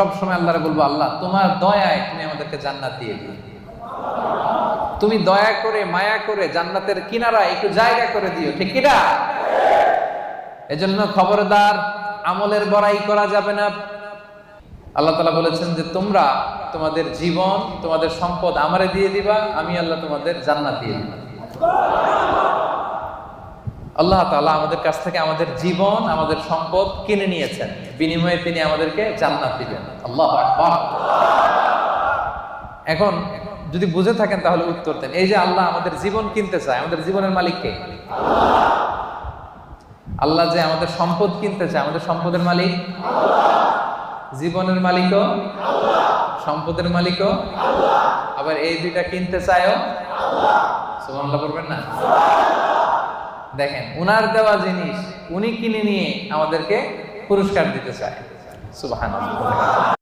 সব সময় আল্লাহরে বলব, আল্লাহ, তোমার দয়ায় তুমি আমাদেরকে জান্নাত দিয়ে দিও। তুমি দয়া করে, মায়া করে জান্নাতের কিনারা একটু জায়গা করে দিও, ঠিক কিনা? এজন্য খবরদার, আমলের বড়াই করা যাবে না। আল্লাহ তালা বলেছেন যে, তোমরা তোমাদের জীবন, তোমাদের সম্পদ আমারে দিয়ে দিবা, আমি আল্লাহ তোমাদের জান্নাত দিয়ে দিবা আল্লাহ তাআলা আমাদের কাছ থেকে আমাদের জীবন, আমাদের সম্পদ কিনে নিয়েছেন। বিনিময়ে তিনি আমাদেরকে জান্নাত দিবেন। আল্লাহ এখন যদি বুঝে থাকেন তাহলে উত্তর দেন। এই যে আল্লাহ আমাদের জীবন কিনতে চায়, আমাদের জীবনের মালিক কে? আল্লাহ যে আমাদের সম্পদ কিনতে চায়, আমাদের সম্পদের মালিক? জীবনের মালিকও? সম্পদের মালিকও? আবার এই দুইটা কিনতে চায়ও? সুবহানাল্লাহ বলবেন না? দেখেন উনার দেওয়া জিনিস উনি কিনে নিয়ে আমাদেরকে পুরস্কার দিতে চায়। সুবহানাল্লাহ।